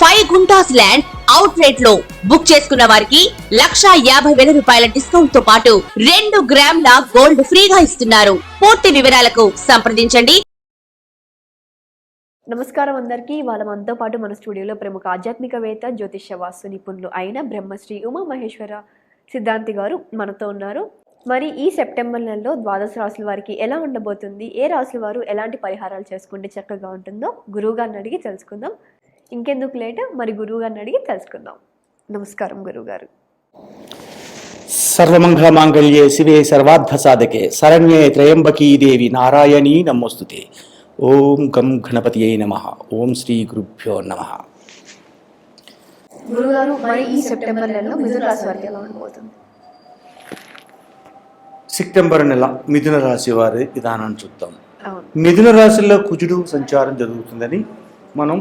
Five guntas land అవుట్ రేట్లో book చేసుకున్న వారికి లక్షా యాభై వేల రూపాయల డిస్కౌంట్తో పాటు రెండు గ్రాముల గోల్డ్ ఫ్రీగా ఇస్తున్నారు. పూర్తి వివరాలకు సంప్రదించండి. నమస్కారం అందరికీ. వాళ్ళ మనతో పాటు మన స్టూడియోలో ప్రముఖ ఆధ్యాత్మికవేత్త జ్యోతిష్య వాస్తు నిపుణులు అయిన బ్రహ్మశ్రీ ఉమా మహేశ్వర సిద్ధాంతి గారు మనతో ఉన్నారు. మరి ఈ సెప్టెంబర్ నెలలో ద్వాదశ రాశుల వారికి ఎలా ఉండబోతుంది? ఏ రాశుల వారు ఎలాంటి పరిహారాలు చేసుకుంటే చక్కగా ఉంటుందో గురువు గారిని అడిగి తెలుసుకుందాం. ఇంకెందుకు లేట్? మరి గురువు గారిని అడిగి తెలుసుకుందాం. నమస్కారం గురువు గారు సర్వమంగళమాంగళ్యే శివే సర్వార్థ సాధకే శరణ్యే త్రయంబకీ దేవి నారాయణీ నమోస్తుతే. ఓం గం గణపతియే నమ. ఓం శ్రీ గురుభ్యో నమ. గురుగారు మరి ఈ సెప్టెంబర్ నెలలో మిథున రాశి వారికి ఎలా ఉండబోతుంది? సెప్టెంబర్ నెల మిథున రాశి వారి విధానాన్ని చూద్దాం. అవును. మిథున రాశిలో కుజుడు సంచారం జరుగుతుందని మనం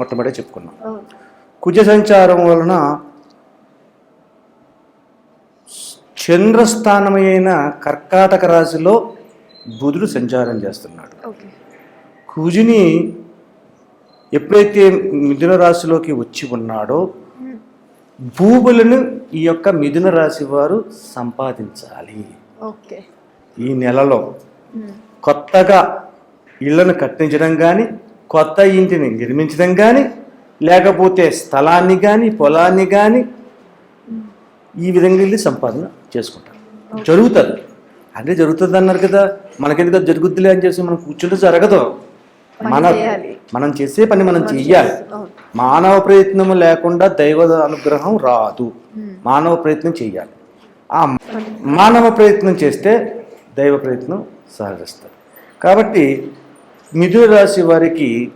మొట్టమొదటి చెప్పుకున్నాం. కుజ సంచారం వలన చంద్రస్థానమైన కర్కాటక రాశిలో బుధుడు సంచారం చేస్తున్నాడు. కుజుని ఎప్పుడైతే మిథున రాశిలోకి వచ్చి ఉన్నాడో భూములను ఈ యొక్క మిథున రాశి వారు సంపాదించాలి. ఓకే. ఈ నెలలో కొత్తగా ఇళ్ళను కట్టించడం కానీ కొత్త ఇంటిని నిర్మించడం కానీ లేకపోతే స్థలాన్ని కానీ పొలాన్ని కానీ ఈ విధంగా వెళ్ళి సంపాదన చేసుకుంటారు. జరుగుతుంది. అంటే జరుగుతుంది అన్నారు కదా మనకెందుకు జరుగుద్దిలే అని చేసి మనం కూర్చుంటే జరగదు. మన. మనం చేసే పని మనం చెయ్యాలి మానవ ప్రయత్నము లేకుండా దైవ అనుగ్రహం రాదు. మానవ ప్రయత్నం చెయ్యాలి ఆ మానవ ప్రయత్నం చేస్తే దైవ ప్రయత్నం సహజస్తారు కాబట్టి మిథున రాశి వారికి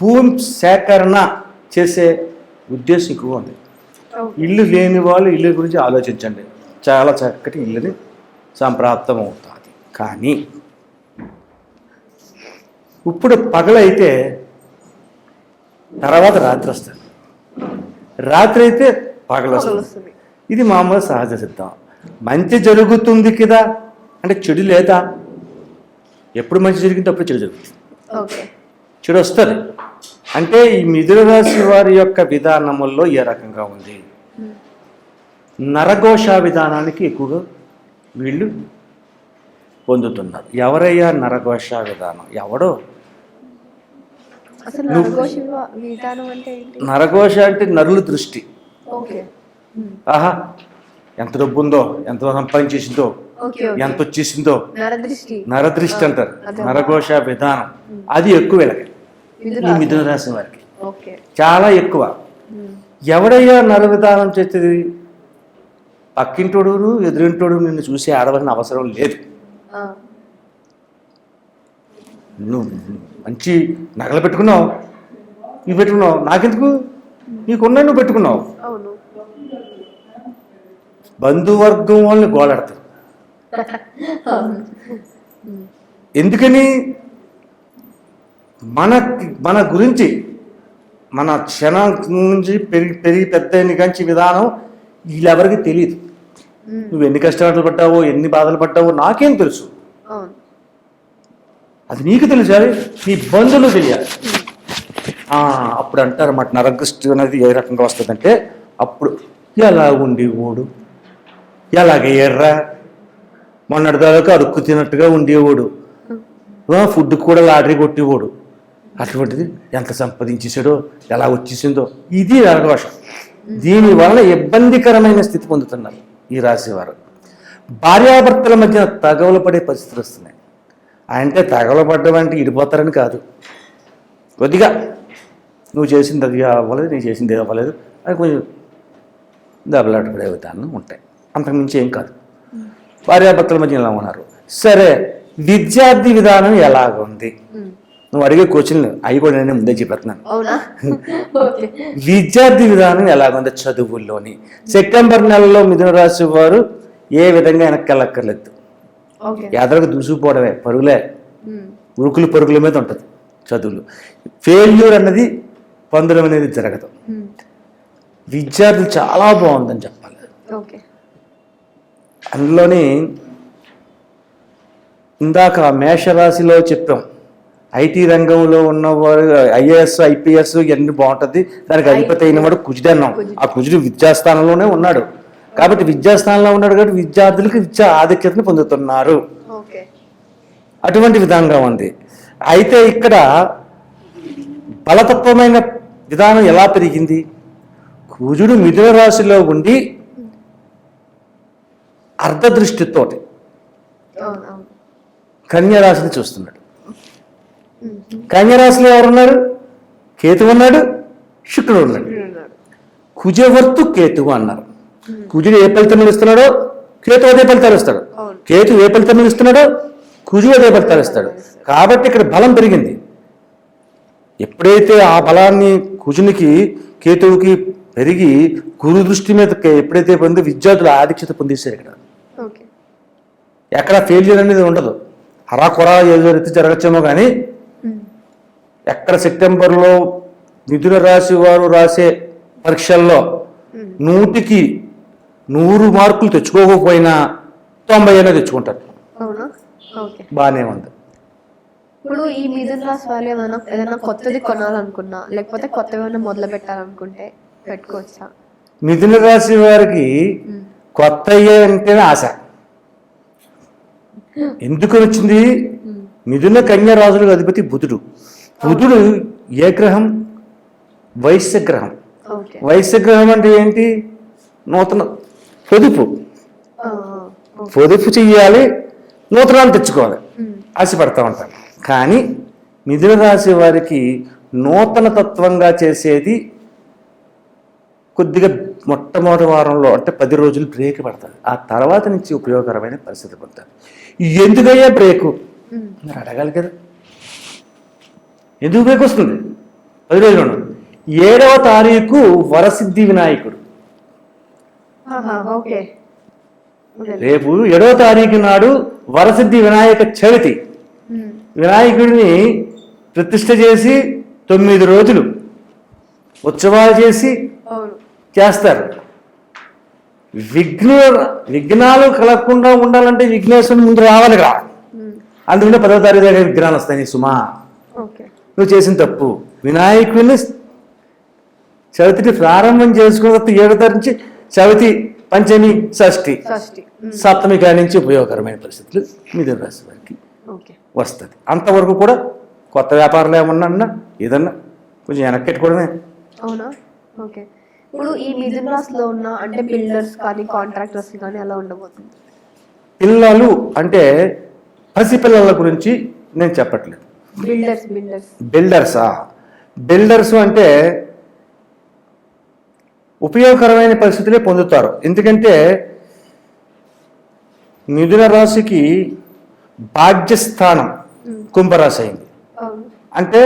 భూమి సేకరణ చేసే ఉద్దేశం ఎక్కువ ఉంది. ఇల్లు లేని వాళ్ళు ఇల్లు గురించి ఆలోచించండి. చాలా చక్కటి ఇల్లుని సంప్రాప్తం అవుతుంది. కానీ ఇప్పుడు పగలైతే తర్వాత రాత్రి వస్తుంది. రాత్రి అయితే పగలు వస్తుంది. ఇది మామూలు సహజ సిద్ధం. మంచి జరుగుతుంది కదా? అంటే చెడు లేదా? ఎప్పుడు మంచి జరిగింది అప్పుడు చెడు జరుగుతుంది. చెడు వస్తుంది. అంటే ఈ మిథున రాశి వారి యొక్క విధానముల్లో ఏ రకంగా ఉంది? నరఘోష విధానానికి ఎక్కువగా వీళ్ళు పొందుతున్నారు. ఎవరయ్యా నరఘోష విధానం? ఎవడో? నరఘోష అంటే నరుల దృష్టి. ఓకే. ఆహా. ఎంత డబ్బు ఉందో ఎంత సంపాదించేసిందో ఎంత వచ్చేసిందో. నరదృష్టి. అంటారు. నరఘోష విధానం. అది ఎక్కువ వీళ్ళకి. ఈ మిథున రాశి వారికి. చాలా ఎక్కువ. ఎవడయ్యా నర విధానం చేసేది? పక్కింటోడు ఎదురింటోడు నిన్ను చూసి ఆడవలసిన అవసరం లేదు. నువ్వు మంచి నగలు పెట్టుకున్నావు. ఇవి పెట్టుకున్నావు. నాకెందుకు? నీకున్నా నువ్వు పెట్టుకున్నావు. బంధువర్గం వాళ్ళని గోలాడతారు ఎందుకని? మన మన గురించి మన క్షణం నుంచి పెరిగి పెరిగి పెద్ద కంచి విధానం వీళ్ళెవరికి తెలియదు నువ్వు ఎన్ని కష్టాలు పడ్డావో ఎన్ని బాధలు పడ్డావో నాకేం తెలుసు. అది నీకు తెలిసాలి నీ బంధువులు తెలియాలి. అప్పుడు అంటారు అన్నమాట నరగృష్టి అనేది ఏ రకంగా వస్తుందంటే అప్పుడు ఎలా ఉండేవాడు ఎలాగ ఎర్ర. మొన్నటిదాకా అరుక్కు తిన్నట్టుగా ఉండేవాడు. ఫుడ్ కూడా లాటరీ కొట్టేవాడు. అటువంటిది ఎంత సంపాదించేసాడో ఎలా వచ్చేసిందో. ఇది నరఘోషం దీనివల్ల ఇబ్బందికరమైన స్థితి పొందుతున్నారు ఈ రాశివారు. భార్యాభర్తల మధ్య తగవలు పడే పరిస్థితులు వస్తున్నాయి. అంటే తగవలు పడ్డం అంటే ఇడిపోతారని కాదు. కొద్దిగా నువ్వు చేసింది అది అవ్వలేదు నేను చేసింది అవ్వలేదు అది కొంచెం దెబ్బలాటపడే విధానం ఉంటాయి. అంతకుమించి ఏం కాదు. భార్యాభర్తల మధ్య ఎలా ఉన్నారు? సరే విద్యార్థి విధానం ఎలాగుంది నువ్వు అడిగే క్వశ్చన్లు అవి కూడా నేను ముందే చెప్పేస్తున్నాను. విద్యార్థి విధానం ఎలాగుంది చదువుల్లోని? సెప్టెంబర్ నెలలో మిథున రాశి వారు ఏ విధంగా వెనక్కి వెళ్ళక్కర్లేదు ఓకే. ఎదరకు దూసుకుపోవడమే పరుగులే. ఉరుకులు పరుగుల మీద ఉంటుంది చదువులు. ఫెయిల్యూర్ అన్నది పొందడం అనేది జరగదు. విద్యార్థులు చాలా బాగుందని చెప్పాలి. అందులోని ఇందాక మేషరాశిలో చెప్పాం. ఐటీ రంగంలో ఉన్నవారు ఐఏఎస్ ఐపీఎస్ ఇవన్నీ బాగుంటుంది. దానికి అధిపతి అయిన వాడు కుజుడు అన్నాం. ఆ కుజుడు విద్యాస్థానంలోనే ఉన్నాడు. కాబట్టి విద్యాస్థానంలో ఉన్నాడు కాబట్టి విద్యార్థులకు విద్యా ఆధిక్యతను పొందుతున్నారు. అటువంటి విధంగా ఉంది. అయితే ఇక్కడ బలతత్వమైన విధానం ఎలా పెరిగింది? కుజుడు మిథున రాశిలో ఉండి అర్ధదృష్టితోటి అవును అవును కన్య రాశిని చూస్తున్నాడు. ఉమ్. కన్య రాశిలో ఎవరున్నారు? కేతు ఉన్నాడు శుక్రుడు ఉన్నాడు. కుజవర్తు కేతువు అన్నారు. కుజుడు ఏ ఫలితం ఇస్తున్నాడో? కేతు అదే ఫలితాలు ఇస్తాడు. కేతు ఏ ఫలితం ఇస్తున్నాడో? కుజుడు అదే ఫలితాలు ఇస్తాడు. కాబట్టి ఇక్కడ బలం పెరిగింది. ఎప్పుడైతే ఆ బలాన్ని కుజునికి కేతువుకి పెరిగి గురు దృష్టి మీద ఎప్పుడైతే పొంది విద్యార్థులు ఆధిక్యత పొందేశారు ఇక్కడ ఎక్కడ ఫెయిల్యూర్ అనేది ఉండదు. అరా కొరా ఏదో రీతి జరగచ్చేమో కానీ. ఎక్కడ సెప్టెంబర్లో మిథున రాశి వారు రాసే పరీక్షల్లో నూటికి నూరు మార్కులు తెచ్చుకోకపోయినా తొంభై అయినా తెచ్చుకుంటారు. బాగానే ఉంది. ఇప్పుడు ఈ మిథున రాశి వాళ్ళు ఏమైనా ఏదైనా కొత్తది కొనాలనుకున్నా లేకపోతే కొత్తగా ఏమైనా మొదలు పెట్టాలనుకుంటే పెట్టుకోవచ్చా? మిథున రాశి వారికి. కొత్త అయ్యే అంటేనే ఆశ. ఎందుకు వచ్చింది. మిథున కన్య రాజులకు అధిపతి బుధుడు. బుధుడు ఏ గ్రహం? వైశ్య గ్రహం. ఓకే. వైశ్య గ్రహం అంటే ఏంటి? నూతన పొదుపు. పొదుపు చెయ్యాలి నూతనాలు తెచ్చుకోవాలి. ఆశపడతా ఉంటాను కానీ మిథున రాశి వారికి నూతన తత్వంగా చేసేది కొద్దిగా మొట్టమొదటి వారంలో అంటే పది రోజులు బ్రేక్ పడుతుంది. ఆ తర్వాత నుంచి ఉపయోగకరమైన పరిస్థితి పొందుతారు ఎందుకయ్యా బ్రేకు. మీరు అడగాలి కదా. ఎందుకు బ్రేక్ వస్తుంది? పది రోజులు ఏడవ తారీఖు వరసిద్ధి వినాయకుడు. రేపు ఏడవ తారీఖు నాడు వరసిద్ధి వినాయక చవితి. వినాయకుడిని ప్రతిష్ఠ చేసి తొమ్మిది రోజులు ఉత్సవాలు చేసి చేస్తారు. విఘ్న విఘ్నాలు కలగకుండా ఉండాలంటే విఘ్నేశ్వరుని ముందు రావాలి కదా. ఉమ్. అందుకనే పదవ తారీఖు దగ్గర విఘ్నాలు వస్తాయి నీ సుమా నువ్వు చేసిన తప్పు. వినాయకుడిని చవితిని ప్రారంభం చేసుకున్న తర్వాత ఏడో తారీఖు నుంచి చవితి పంచమి షష్ఠి. ఉమ్. సప్తమి కాడి నుంచి ఉపయోగకరమైన పరిస్థితులు మిథున రాశి వారికి వస్తుంది. అంతవరకు కూడా కొత్త వ్యాపారాలు ఏమన్నా అన్నా ఏదన్నా కొంచెం వెనక్కెట్టుకోవడమే అవునా? ఓకే. ఇప్పుడు ఈ మిథున రాశిలో ఉన్న అంటే బిల్డర్స్ కానీ కాంట్రాక్టర్స్ కానీ అలా ఉండబోతుంది. పిల్లలు అంటే పసిపిల్లల గురించి నేను చెప్పట్లేదు. బిల్డర్స్ బిల్డర్స్ బిల్డర్సా బిల్డర్స్ అంటే ఉపయోగకరమైన పరిస్థితులే పొందుతారు. ఎందుకంటే మిథున రాశికి భాగ్యస్థానం కుంభరాశి అయింది. అంటే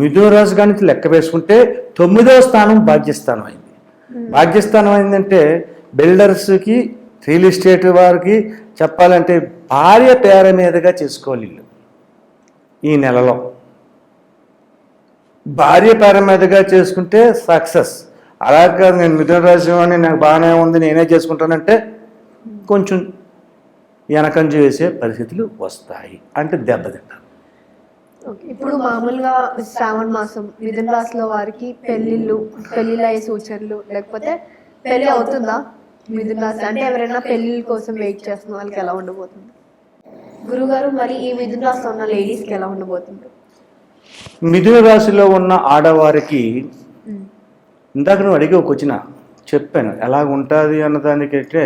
మిథున రాశి కానీ లెక్క వేసుకుంటే తొమ్మిదవ స్థానం భాగ్యస్థానం అయింది. భాగ్యస్థానం ఏంటంటే బిల్డర్స్కి రియల్ ఎస్టేట్ వారికి చెప్పాలంటే భార్య పేర మీదుగా చేసుకోవాలి ఇల్లు ఈ నెలలో. భార్య పేర మీదుగా చేసుకుంటే సక్సెస్. అలా కాదు నేను మిథున రాశి అని నాకు బాగానే ఉంది నేనే చేసుకుంటానంటే కొంచెం వెనకం వేసే పరిస్థితులు వస్తాయి. అంటే దెబ్బతింటారు. ఇప్పుడు మామూలుగా శ్రావణ మాసం మిథున రాశిలో వారికి పెళ్ళిళ్ళు పెళ్ళిళ్ళు అయ్యే సూచనలు లేకపోతే పెళ్ళి అవుతుందా మిథున రాశి? అంటే ఎవరైనా పెళ్ళిళ్ళ కోసం వెయిట్ చేస్తున్న వాళ్ళకి ఎలా ఉండబోతుంది? గురుగారు మరి ఈ మిథున రాశిలో ఉన్న లేడీస్కి ఎలా ఉండబోతుంది? మిథున రాశిలో ఉన్న ఆడవారికి ఇందాక నువ్వు అడిగి ఒక వచ్చిన చెప్పాను. ఎలా ఉంటుంది అన్నదానికైతే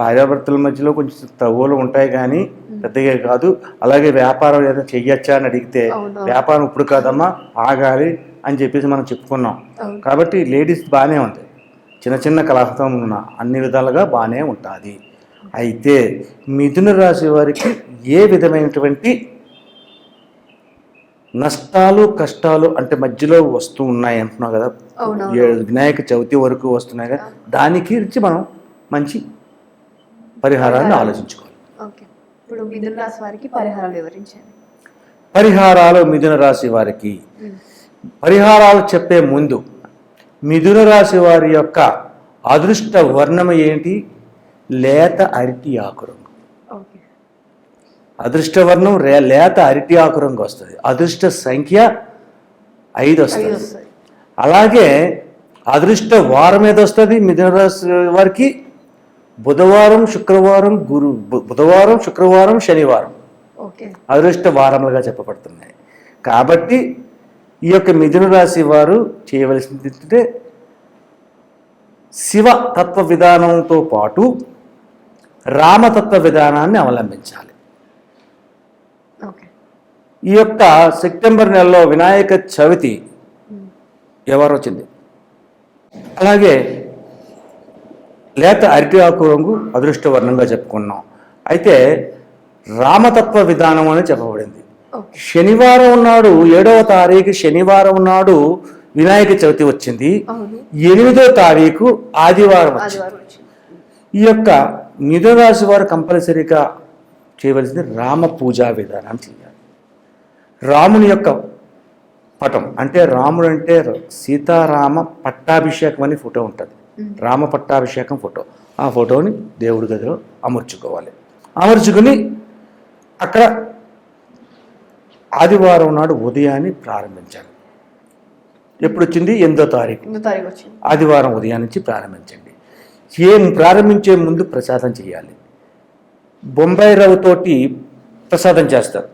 భార్యాభర్తల మధ్యలో కొంచెం తవ్వులు ఉంటాయి కానీ పెద్దగా కాదు. అలాగే వ్యాపారం ఏదైనా చెయ్యొచ్చా అని అడిగితే. వ్యాపారం ఇప్పుడు కాదమ్మా ఆగాలి అని చెప్పేసి మనం చెప్పుకున్నాం. కాబట్టి లేడీస్ బాగానే ఉంది చిన్న చిన్న కలహతం ఉన్న అన్ని విధాలుగా బాగానే ఉంటుంది. అయితే మిథున రాశి వారికి ఏ విధమైనటువంటి నష్టాలు కష్టాలు అంటే మధ్యలో వస్తూ ఉన్నాయి అంటున్నావు కదా. వినాయక చవితి వరకు వస్తున్నాయి కదా. దానికి మనం మంచి పరిహారాన్ని ఆలోచించుకోవాలి. ఓకే. ఇప్పుడు మిథున రాశి వారికి పరిహారాలు వివరించండి. పరిహారాలు మిథున రాశి వారికి. పరిహారాలు చెప్పే ముందు మిథున రాశి వారి యొక్క అదృష్ట వర్ణం ఏంటి? లేత అరటి ఆకురంగు. ఓకే. అదృష్ట వర్ణం రే లేత అరటి ఆకురంగు వస్తుంది. అదృష్ట సంఖ్య ఐదు వస్తుంది. అలాగే అదృష్ట వారం ఏది వస్తుంది? మిథున రాశి వారికి బుధవారం శుక్రవారం గురు బుధవారం శుక్రవారం శనివారం. ఓకే. అదృష్ట వారములుగా చెప్పబడుతున్నాయి. కాబట్టి ఈ యొక్క మిథున రాశి వారు చేయవలసింది ఏంటంటే శివ తత్వ విధానంతో పాటు రామతత్వ విధానాన్ని అవలంబించాలి. ఈ యొక్క సెప్టెంబర్ నెలలో వినాయక చవితి ఎవరు వచ్చింది. అలాగే లేత అరటి ఆకు రంగు అదృష్ట వర్ణంగా చెప్పుకున్నాం. అయితే రామతత్వ విధానం అని చెప్పబడింది. శనివారం నాడు ఏడవ తారీఖు శనివారం నాడు వినాయక చవితి వచ్చింది. ఎనిమిదో తారీఖు ఆదివారం వచ్చింది. ఆదివారం వచ్చింది. ఈ యొక్క మిథున రాశి వారు కంపల్సరీగా చేయవలసింది రామ పూజా విధానం చేయాలి. రాముని యొక్క పటం అంటే రాముడు అంటే సీతారామ పట్టాభిషేకం అని ఫోటో ఉంటుంది. రామ పట్టాభిషేకం ఫోటో. ఆ ఫోటోని దేవుడి గదిలో అమర్చుకోవాలి. అమర్చుకుని అక్కడ ఆదివారం నాడు ఉదయాన్ని ప్రారంభించాలి. ఎప్పుడు వచ్చింది ఎనిమిదో తారీఖు ఆదివారం ఉదయం నుంచి ప్రారంభించండి. ఏం ప్రారంభించే ముందు ప్రసాదం చేయాలి. బొంబాయి రవ్వతోటి ప్రసాదం చేస్తారు.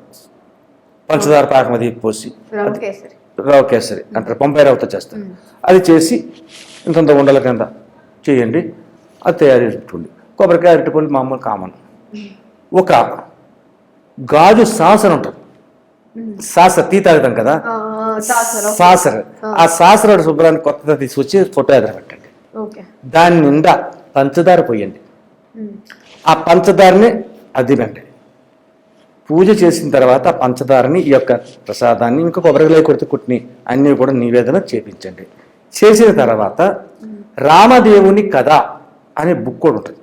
పంచదార పాకం అది పోసి. రవ్వ కేసరి. అంటారు. బొంబాయి రవ్వతో చేస్తారు. అది చేసి ఇంతంత ఉండల కింద చేయండి. అది తయారు చేసుకోండి కొబ్బరికాయ అరటిపళ్ళు మామూలు కామన్. ఒక గాజు సాసన ఉంటుంది. సాస టీ తాగుతాం కదా? సాసరం. సాసర. ఆ. సాసర శుభ్రాన్ని కొత్తగా తీసుకొచ్చి ఫోటో ఎదురు పెట్టండి. దాని నిండా పంచదార పోయండి. ఆ పంచదారని అద్దినండి పూజ చేసిన తర్వాత ఆ పంచదారని ఈ యొక్క ప్రసాదాన్ని ఇంకా కొబ్బరికాయ కొడితే కుట్టిని అన్నీ కూడా నివేదన చేపించండి. చేసిన తర్వాత రామదేవుని కథ అనే బుక్ కూడా ఉంటుంది.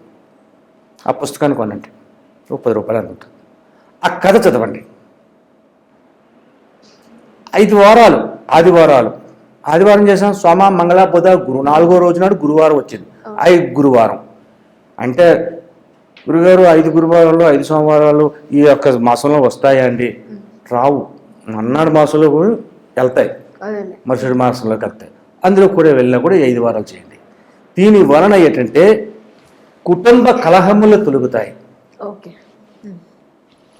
ఆ పుస్తకాన్ని కొనండి. ఒక పది రూపాయలు అంత ఉంటుంది. ఆ కథ చదవండి. ఐదు వారాలు ఆదివారాలు. ఆదివారం చేసాం సోమ మంగళ బుధ గురు. నాలుగో రోజు నాడు గురువారం వచ్చింది. ఐదు గురువారం. అంటే గురుగారు ఐదు గురువారాలు ఐదు సోమవారాలు ఈ యొక్క మాసంలో వస్తాయా అండి? రావు. మన్నాడు మాసంలో వెళ్తాయి. మరుసటి మాసంలోకి వెళ్తాయి. అందులో కూడా వెళ్ళినా కూడా ఐదు వారాలు చేయండి. దీని వలన ఏంటంటే కుటుంబ కలహములు తొలుగుతాయి.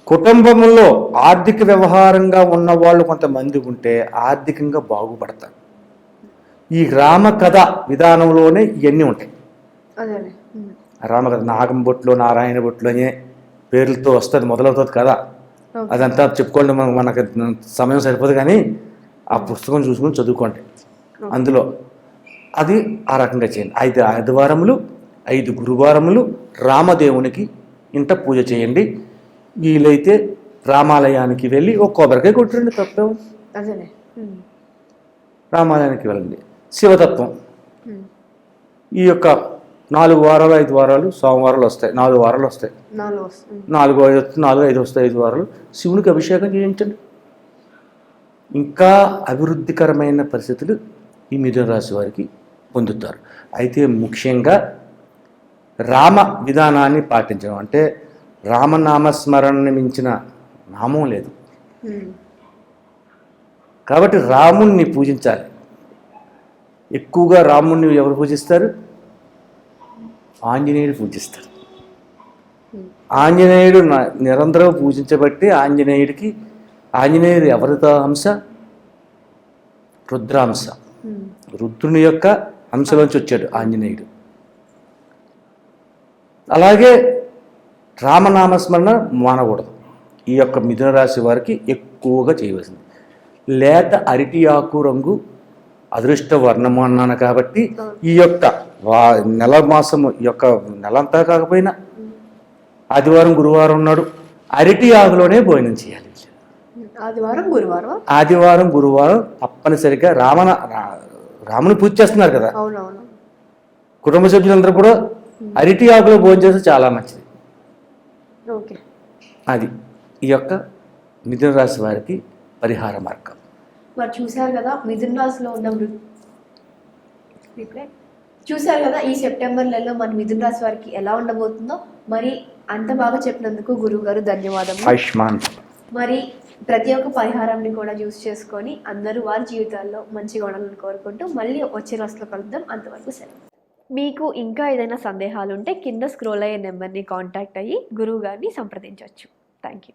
కుటుంబంలో ఆర్థిక వ్యవహారంగా ఉన్న వాళ్ళు కొంతమంది ఉంటే ఆర్థికంగా బాగుపడతారు. ఈ రామకథ విధానంలోనే ఇవన్నీ ఉంటాయి. రామకథ నాగం బొట్లు నారాయణ బొట్లు అనే పేర్లతో వస్తుంది మొదలవుతుంది కదా. అదంతా చెప్పుకోండి మనకు సమయం సరిపోదు కానీ ఆ పుస్తకం చూసుకొని చదువుకోండి. అందులో అది ఆ రకంగా చేయండి. ఐదు ఆదివారములు ఐదు గురువారములు రామదేవునికి ఇంట పూజ చేయండి. వీలైతే రామాలయానికి వెళ్ళి ఒక కొబ్బరికాయ కొట్టండి తప్పే. రామాలయానికి వెళ్ళండి. శివతత్వం. ఈ యొక్క నాలుగు వారాలు ఐదు వారాలు సోమవారాలు వస్తాయి. నాలుగు వారాలు వస్తాయి. నాలుగు ఐదు నాలుగు ఐదు వస్తాయి ఐదు వారాలు. శివునికి అభిషేకం చేయించండి. ఇంకా అభివృద్ధికరమైన పరిస్థితులు ఈ మిథున రాశి వారికి పొందుతారు. అయితే ముఖ్యంగా రామ విధానాన్ని పాటించడం. అంటే రామనామస్మరణని మించిన నామం లేదు. కాబట్టి రాముణ్ణి పూజించాలి. ఎక్కువగా రాముణ్ణి ఎవరు పూజిస్తారు? ఆంజనేయుడు పూజిస్తారు. ఆంజనేయుడు నిరంతరం పూజించబట్టి ఆంజనేయుడికి ఆంజనేయుడు ఎవరితో అంశ రుద్రాంశ. రుద్రుని యొక్క అంశలోంచి వచ్చాడు ఆంజనేయుడు. అలాగే రామనామస్మరణ మానకూడదు. ఈ యొక్క మిథున రాశి వారికి ఎక్కువగా చేయవలసింది. లేత అరటి ఆకు రంగు అదృష్ట వర్ణము అన్నాను కాబట్టి ఈ యొక్క వా నెల మాసము ఈ యొక్క నెలంతా కాకపోయినా ఆదివారం గురువారం ఉన్నాడు. అరటి ఆకులోనే భోజనం చేయాలి. ఆదివారం గురువారం? ఆదివారం గురువారం తప్పనిసరిగా రామన రాముని పూజ చేస్తున్నారు కదా. అవునవును. కుటుంబ సభ్యులందరూ కూడా అరటి ఆకులో భోజనం చేస్తే చాలా మంచిది. ఓకే. అది ఈ యొక్క మిథున రాశి వారికి పరిహార మార్గం. మరి చూశారు కదా మిథున్ రాశిలో ఉన్న చూశారు కదా ఈ సెప్టెంబర్ నెలలో మన మిథున్ రాశి వారికి ఎలా ఉండబోతుందో? మరి అంత బాగా చెప్పినందుకు గురువు గారు ఆయుష్మాన్. మరి ప్రతి ఒక్క పరిహారాన్ని కూడా యూస్ చేసుకొని అందరూ వారి జీవితాల్లో మంచిగా ఉండాలని కోరుకుంటూ మళ్ళీ వచ్చే రోజులో కలుద్దాం. అంతవరకు సెలవు. మీకు ఇంకా ఏదైనా సందేహాలు ఉంటే కింద స్క్రోల్ అయ్యే నెంబర్ని కాంటాక్ట్ అయ్యి గురువు గారిని సంప్రదించవచ్చు థ్యాంక్ యూ